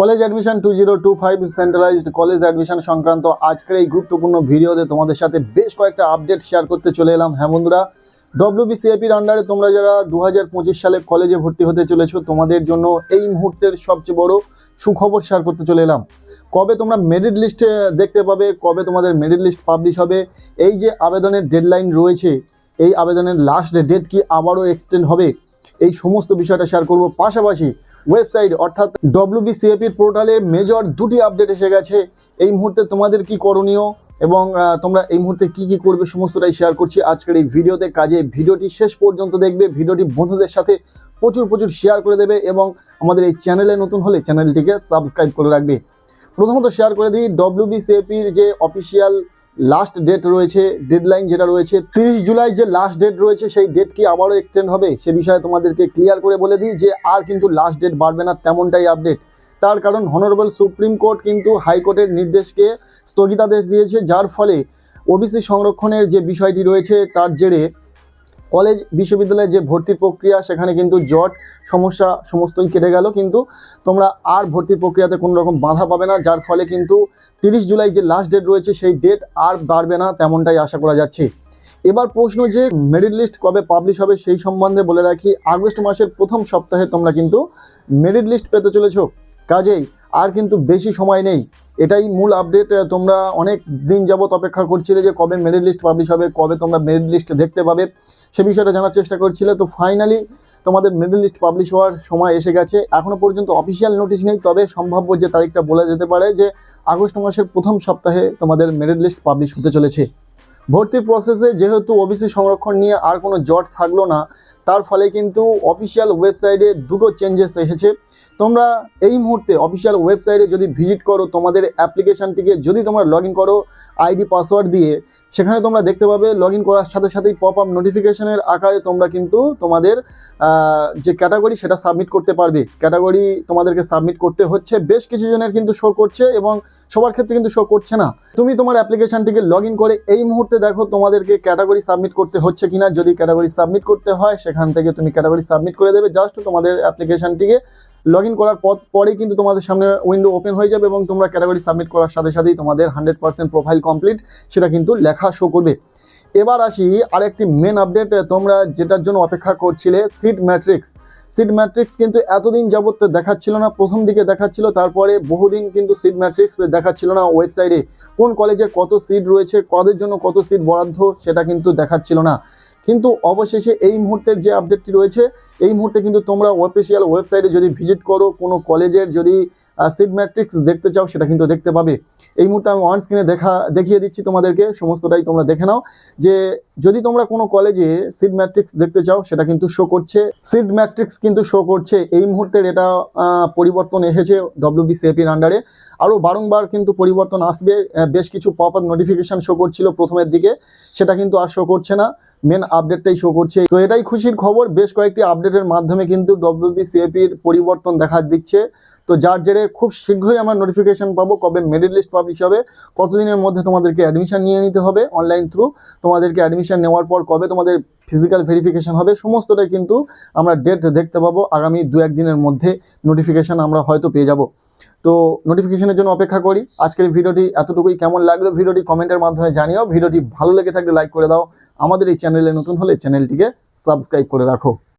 College admission two zero two five centralised college admission সংক্রান্ত আজকের এই গুরুত্বপূর্ণ ভিডিওতে তোমাদের সাথে বেশ কয়েকটা আপডেট শেয়ার করতে চলে এলাম। হ্যাঁ বন্ধুরা ডব্লিউবিসিএপির আন্ডারে তোমরা যারা দু হাজার পঁচিশ সালে কলেজে ভর্তি হতে চলেছো, তোমাদের জন্য এই মুহূর্তের সবচেয়ে বড় সুখবর শেয়ার করতে চলে এলাম। কবে তোমরা মেরিট লিস্টে দেখতে পাবে, কবে তোমাদের মেরিট লিস্ট পাবলিশ হবে, এই যে আবেদনের ডেডলাইন রয়েছে, এই আবেদনের লাস্ট ডেট কি আবারও এক্সটেন্ড হবে, এই সমস্ত বিষয়টা শেয়ার করব। পাশাপাশি ওয়েবসাইট অর্থাৎ ডব্লিউবিসিএপির পোর্টালে মেজর দুটি আপডেট এসে গেছে। এই মুহূর্তে তোমাদের কি করণীয় এবং তোমরা এই মুহূর্তে কি কি করবে সমস্তটাই শেয়ার করছি। আজকের এই ভিডিওতে কাজে ভিডিওটি শেষ পর্যন্ত দেখবে। ভিডিওটি বন্ধুদের সাথে প্রচুর প্রচুর শেয়ার করে দেবে এবং আমাদের এই চ্যানেলে নতুন হলে চ্যানেলটিকে সাবস্ক্রাইব করে রাখবে। প্রথমত শেয়ার করে দিই ডব্লিউবিসিএপির যে অফিসিয়াল লাস্ট ডেট রয়েছে ডেডলাইন যেটা রয়েছে, তিরিশ জুলাই যে লাস্ট ডেট রয়েছে, সেই ডেট কি আবারও এক্সটেন্ড হবে? সে বিষয়ে তোমাদেরকে ক্লিয়ার করে বলে দিই যে আর কিন্তু লাস্ট ডেট বাড়বে না তেমনটাই আপডেট তার কারণ হনারেবল সুপ্রিম কোর্ট কিন্তু হাইকোর্টের নির্দেশকে স্থগিতাদেশ দিয়েছে, যার ফলে ওবিসি সংরক্ষণের যে বিষয়টি রয়েছে, তার জেরে কলেজ বিশ্ববিদ্যালয়ের যে ভর্তির প্রক্রিয়া, সেখানে কিন্তু জট, সমস্যা সমস্তই কেটে গেল। কিন্তু তোমরা আর ভর্তির প্রক্রিয়াতে কোনো রকম বাধা পাবে না, যার ফলে কিন্তু তিরিশ জুলাই যে লাস্ট ডেট রয়েছে, সেই ডেট আর বাড়বে না তেমনটাই আশা করা যাচ্ছে। এবার প্রশ্ন যে মেরিট লিস্ট কবে পাবলিশ হবে সেই সম্বন্ধে বলে রাখি, আগস্ট মাসের প্রথম সপ্তাহে তোমরা কিন্তু মেরিট লিস্ট পেতে চলেছ। কাজেই আর কিন্তু বেশি সময় নেই। এটাই মূল আপডেট তোমরা অনেক দিন যাবত অপেক্ষা করছিলে যে কবে মেরিট লিস্ট পাবলিশ হবে, কবে তোমরা মেরিট লিস্ট দেখতে পাবে, সে বিষয়টা জানার চেষ্টা করছিলে। তো ফাইনালি তোমাদের মেরিট লিস্ট পাবলিশ হওয়ার সময় এসে গেছে। এখনও পর্যন্ত অফিসিয়াল নোটিশ নেই, তবে সম্ভাব্য যে তারিখটা বলা যেতে পারে যে আগস্ট মাসের প্রথম সপ্তাহে তোমাদের মেরিট লিস্ট পাবলিশ হতে চলেছে। ভর্তির প্রসেসে যেহেতু ওবিসি সংরক্ষণ নিয়ে আর কোনো জট থাকল না, তার ফলে কিন্তু অফিসিয়াল ওয়েবসাইটে দুটো চেঞ্জেস এসেছে। তোমরা এই মুহূর্তে অফিসিয়াল ওয়েবসাইটে যদি ভিজিট করো, তোমাদের অ্যাপ্লিকেশানটিকে যদি তোমরা লগ করো আইডি পাসওয়ার্ড দিয়ে সেখানে তোমরা দেখতে পাবে লগ ইন করার সাথে সাথেই পপ আপ নোটিফিকেশনের আকারে তোমরা কিন্তু তোমাদের যে ক্যাটাগরি সেটা সাবমিট করতে পারবে। ক্যাটাগরি তোমাদেরকে সাবমিট করতে হচ্ছে। বেশ কিছু জনের কিন্তু শো করছে এবং সবার ক্ষেত্রে কিন্তু শো করছে না। তুমি তোমার অ্যাপ্লিকেশানটিকে লগ ইন করে এই মুহূর্তে দেখো তোমাদেরকে ক্যাটাগরি সাবমিট করতে হচ্ছে কিনা। যদি ক্যাটাগরি সাবমিট করতে হয়, সেখান থেকে তুমি ক্যাটাগরি সাবমিট করে দেবে। জাস্ট তোমাদের অ্যাপ্লিকেশনটিকে লগ ইন করার পর, পরেই কিন্তু তোমাদের সামনে উইন্ডো ওপেন হয়ে যাবে এবং তোমরা ক্যাটাগরি সাবমিট করার সাথে সাথেই তোমাদের হান্ড্রেড পার্সেন্ট প্রোফাইল কমপ্লিট সেটা কিন্তু লেখা শো করবে। এবার আসি আরেকটি মেন আপডেট তোমরা যেটার জন্য অপেক্ষা করছিলে সিট ম্যাট্রিক্স সিট ম্যাট্রিক্স কিন্তু এতদিন যাবত দেখাচ্ছিল না, প্রথম দিকে দেখাচ্ছিল, তারপরে বহুদিন কিন্তু সিট ম্যাট্রিক্স দেখাচ্ছিল না ওয়েবসাইটে কোন কলেজে কত সিট রয়েছে, কদের জন্য কত সিট বরাদ্দ, সেটা কিন্তু দেখাচ্ছিল না। কিন্তু অবশেষে এই মুহূর্তের যে আপডেটটি রয়েছে, এই মুহূর্তে কিন্তু তোমরা অফিসিয়াল ওয়েবসাইটে যদি ভিজিট করো, কোনো কলেজের যদি সিট ম্যাট্রিক্স দেখতে চাও, সেটা কিন্তু দেখতে পাবে। এই মুহূর্তে আমি অন স্ক্রিনে দেখা, দেখিয়ে দিচ্ছি তোমাদেরকে, সমস্তটাই তোমরা দেখে নাও। যে যদি তোমরা কোনো কলেজে সিড ম্যাট্রিক্স দেখতে চাও, সেটা কিন্তু শো করছে। সিড ম্যাট্রিক্স কিন্তু শো করছে। এই মুহূর্তের এটা পরিবর্তন এসেছে ডব্লিউবিসিএপির আন্ডারে আরও বারংবার কিন্তু পরিবর্তন আসবে। বেশ কিছু আপ নোটিফিকেশান শো করছিল প্রথমের দিকে। সেটা কিন্তু আর শো করছে না। মেন আপডেটটাই শো করছে। তো এটাই খুশির খবর। বেশ কয়েকটি আপডেটের মাধ্যমে কিন্তু ডব্লিউবিসিএপির পরিবর্তন দেখা দিচ্ছে। তো যার জেরে খুব শীঘ্রই আমরা নোটিফিকেশন পাবো কবে মেরিট লিস্ট পাবলিশ হবে, কতদিনের মধ্যে তোমাদেরকে অ্যাডমিশান নিয়ে নিতে হবে অনলাইন থ্রু তোমাদেরকে অ্যাডমিশান নেওয়ার পর কবে তোমাদের ফিজিক্যাল ভেরিফিকেশান হবে, সমস্তটাই কিন্তু আমরা ডেট দেখতে পাবো। আগামী দু একদিনের মধ্যে নোটিফিকেশন আমরা হয়তো পেয়ে যাব। তো নোটিফিকেশনের জন্য অপেক্ষা করি। আজকের ভিডিওটি এতটুকুই। কেমন লাগল ভিডিওটি কমেন্টের মাধ্যমে জানিও। ভিডিওটি ভালো লেগে থাকলে লাইক করে দাও। আমাদের এই চ্যানেলে নতুন হলে চ্যানেলটিকে সাবস্ক্রাইব করে রাখো।